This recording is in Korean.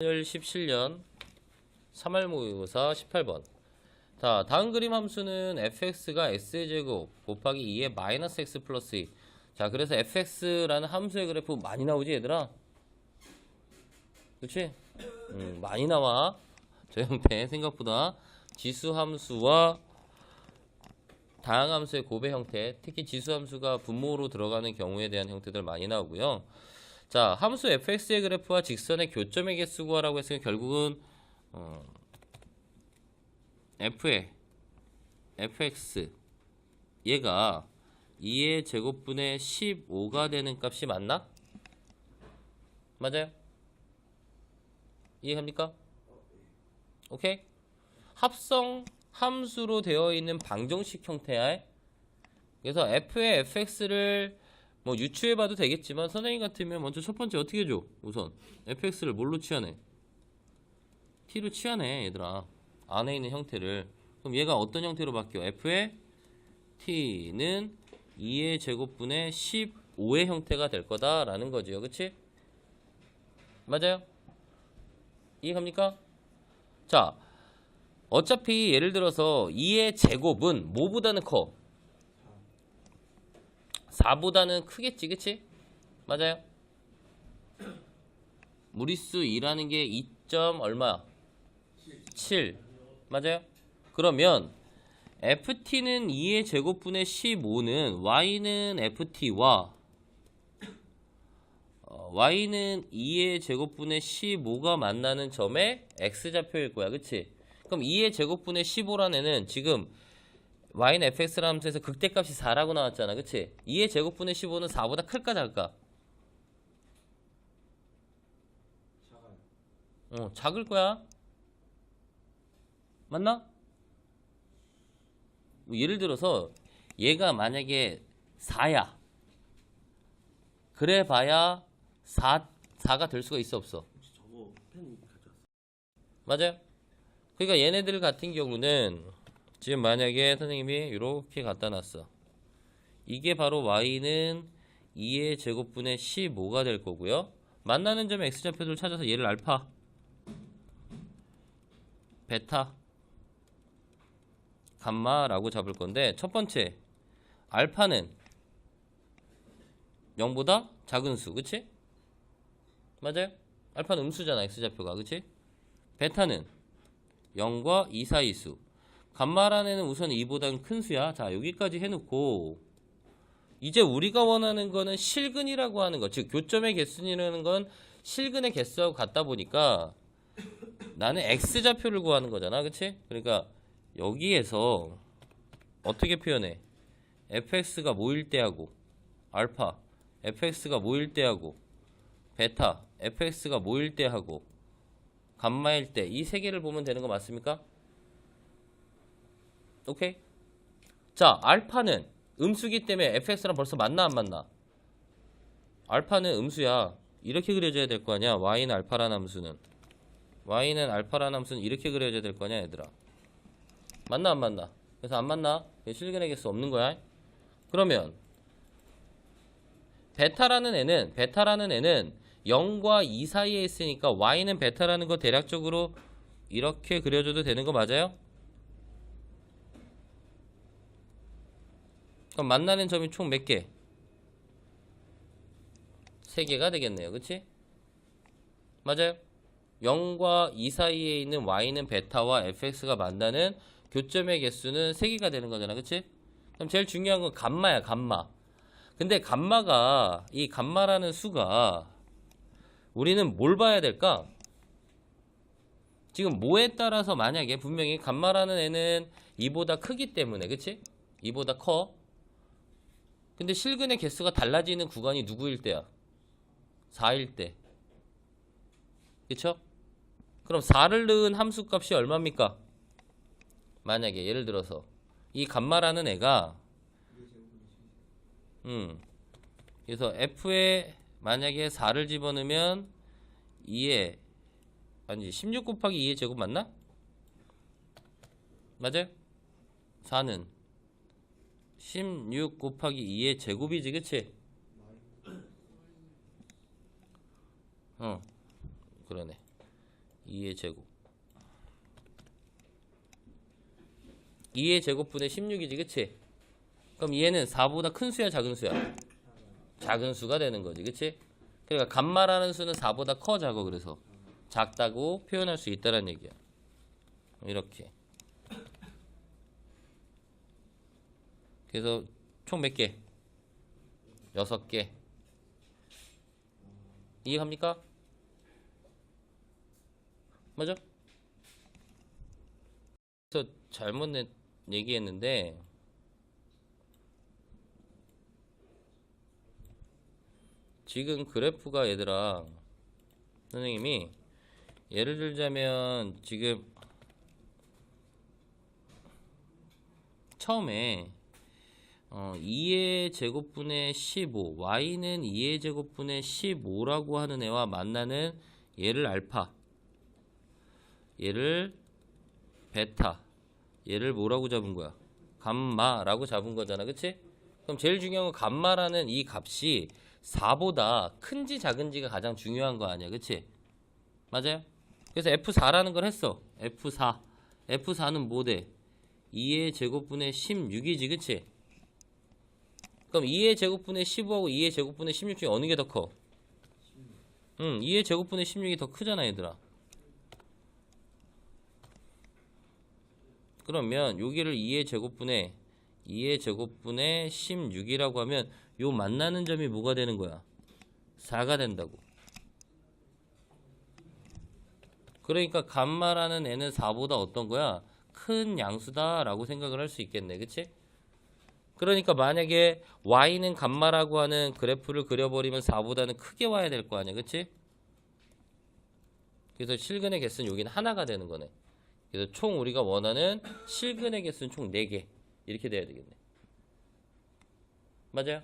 17년 3월 모의고사 18번. 자, 다음 그림 함수는 fx가 x제곱 곱하기 2의 마이너스 x 플러스 2. 자, 그래서 fx라는 함수의 그래프 많이 나오지, 얘들아? 그치? 음, 많이 나와. 저 옆에 생각보다 지수 함수와 다양한 함수의 고배 형태, 특히 지수 함수가 분모로 들어가는 경우에 대한 형태들 많이 나오고요. 자, 함수 fx의 그래프와 직선의 교점의 개수 구하라고 했으니 결국은 어, f의 fx 얘가 2의 제곱분의 15가 되는 값이 맞나? 맞아요? 이해합니까? 오케이? 합성 함수로 되어 있는 방정식 형태야. 그래서 f의 fx를 뭐 유추해봐도 되겠지만 선생님 같으면 먼저 첫 번째 어떻게 해줘? 우선 fx를 뭘로 취하네? t로 취하네 얘들아 안에 있는 형태를 그럼 얘가 어떤 형태로 바뀌어? f의 t는 2의 제곱분의 15의 형태가 될 거다라는 거지요 그치? 맞아요? 이해갑니까? 자 어차피 예를 들어서 2의 제곱은 뭐보다는 커? 4보다는 크겠지, 그치? 맞아요? 무리수 2라는 게 2. 얼마야? 7. 맞아요? 그러면 ft는 2의 제곱분의 15는 y는 ft와 어, y는 2의 제곱분의 15가 만나는 점의 x좌표일 거야, 그치? 그럼 2의 제곱분의 15란 애는 지금 y는 fx라는 함수에서 극대값이 4라고 나왔잖아. 그치? 2의 제곱분의 15는 4보다 클까 작을까? 어, 작을 거야. 맞나? 뭐 예를 들어서 얘가 만약에 4야. 그래 봐야 4, 4가 될 수가 있어 없어? 맞아요? 그러니까 얘네들 같은 경우는 지금 만약에 선생님이 이렇게 갖다 놨어. 이게 바로 y는 2의 제곱분의 15가 될 거고요. 만나는 점의 x좌표를 찾아서 얘를 알파, 베타, 감마라고 잡을 건데 첫 번째 알파는 0보다 작은 수, 그치? 맞아요? 알파는 음수잖아, x좌표가, 그치? 베타는 0과 2 사이 수. 애는 우선 2보다는 큰 수야. 자, 여기까지 해놓고 이제 우리가 원하는 거는 실근이라고 하는 거. 즉 교점의 개수라는 건 실근의 개수하고 같다 보니까 나는 x좌표를 구하는 거잖아. 그치? 그러니까 여기에서 어떻게 표현해? fx가 모일 때하고 알파 fx가 모일 때하고 베타 fx가 모일 때하고 감마일 때 이 세 개를 보면 되는 거 맞습니까? 오케이? 자, 알파는 음수기 때문에 fx랑 벌써 맞나 안 맞나? 알파는 음수야. 이렇게 그려져야 될 거 아니야. y는 알파라는 함수는. y는 알파라는 함수는 이렇게 그려져야 될 거 아니야, 얘들아. 맞나 안 맞나? 그래서 안 맞나? 실근의 개수 없는 거야. 그러면 베타라는 애는 베타라는 애는 0과 2 사이에 있으니까 y는 베타라는 거 대략적으로 이렇게 그려줘도 되는 거 맞아요? 그럼 만나는 점이 총 몇 개? 3개가 되겠네요. 그치? 맞아요? 0과 2 사이에 있는 y는 베타와 fx가 만나는 교점의 개수는 3개가 되는 거잖아. 그치? 그럼 제일 중요한 건 감마야, 감마. 근데 감마가, 이 감마라는 수가 우리는 뭘 봐야 될까? 지금 뭐에 따라서 만약에 분명히 감마라는 애는 2보다 크기 때문에, 그치? 2보다 커. 근데 실근의 개수가 달라지는 구간이 누구일 때야? 4일 때. 그쵸? 그럼 4를 넣은 함수 값이 얼마입니까? 만약에 예를 들어서 이 감마라는 애가 음 그래서 f에 만약에 4를 집어넣으면 2에 아니지 16 곱하기 2의 제곱 맞나? 맞아요? 4는 16 곱하기 2의 제곱이지 그치? 어 그러네 2의 제곱 2의 제곱분의 16이지 그치? 그럼 얘는 4보다 큰 수야 작은 수야? 작은 수가 되는 거지 그치? 그러니까 감마라는 수는 4보다 커 작아 그래서 작다고 표현할 수 있다는 얘기야 이렇게 그래서 총 몇 개? 여섯 개 이해합니까? 맞아? 그래서 잘못 내, 얘기했는데 지금 그래프가 얘들아 선생님이 예를 들자면 지금 처음에 어, 2의 제곱분의 15 y는 2의 제곱분의 15라고 하는 애와 만나는 얘를 알파 얘를 베타 얘를 뭐라고 잡은 거야? 감마라고 잡은 거잖아 그치? 그럼 제일 중요한 건 감마라는 이 값이 4보다 큰지 작은지가 가장 중요한 거 아니야 그치? 맞아요? 그래서 F4라는 걸 했어 F4 F4는 뭐 돼? 2의 제곱분의 16이지 그치? 그럼 2의 제곱분의 15하고 2의 제곱분의 16 중에 어느 게 더 커? 응 2의 제곱분의 16이 더 크잖아 얘들아 그러면 여기를 2의 제곱분의 2의 제곱분의 16이라고 하면 요 만나는 점이 뭐가 되는 거야? 4가 된다고. 그러니까 감마라는 애는 4보다 어떤 거야? 큰 양수다라고 생각을 할 수 있겠네. 그치? 그러니까 만약에 y는 감마라고 하는 그래프를 그려버리면 4보다는 크게 와야 될 거 아니야. 그치? 그래서 실근의 개수는 여기는 하나가 되는 거네. 그래서 총 우리가 원하는 실근의 개수는 총 4개 이렇게 돼야 되겠네 맞아요?